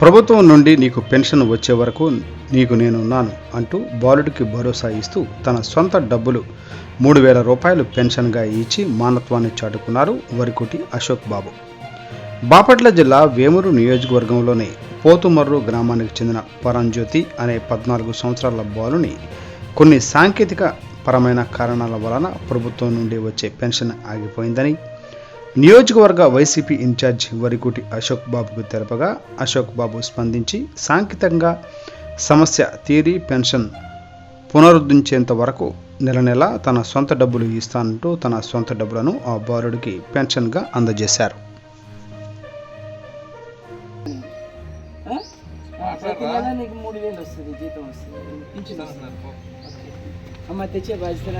ప్రభుత్వం నుండి నీకు పెన్షన్ వచ్చే వరకు నీకు నేనున్నాను అంటూ బాలుడికి భరోసా ఇస్తూ తన సొంత డబ్బులు మూడు వేల రూపాయలు పెన్షన్గా ఇచ్చి మానత్వాన్ని చాటుకున్నారు వరికుటి అశోక్ బాబు. బాపట్ల జిల్లా వేమూరు నియోజకవర్గంలోని పోతుమర్రు గ్రామానికి చెందిన పరంజ్యోతి అనే పద్నాలుగు సంవత్సరాల బాలుని కొన్ని సాంకేతిక పరమైన కారణాల వలన ప్రభుత్వం నుండి వచ్చే పెన్షన్ ఆగిపోయిందని. నియోజకవర్గ వైసీపీ ఇన్ఛార్జ్ వరికుటి అశోక్ బాబుకు తెలపగా అశోక్ బాబు స్పందించి సాంకేతికంగా సమస్య తీరి పెన్షన్ పునరుద్ధరించేంత వరకు నెల నెల తన సొంత డబ్బులు ఇస్తానంటూ తన సొంత డబ్బులను ఆ బాలుడికి పెన్షన్గా అందజేశారు. ఆ? ప్రతి నెల నీకు మూడు వేలు వస్తుంది జీతం వస్తుంది. Am Ama tece bazen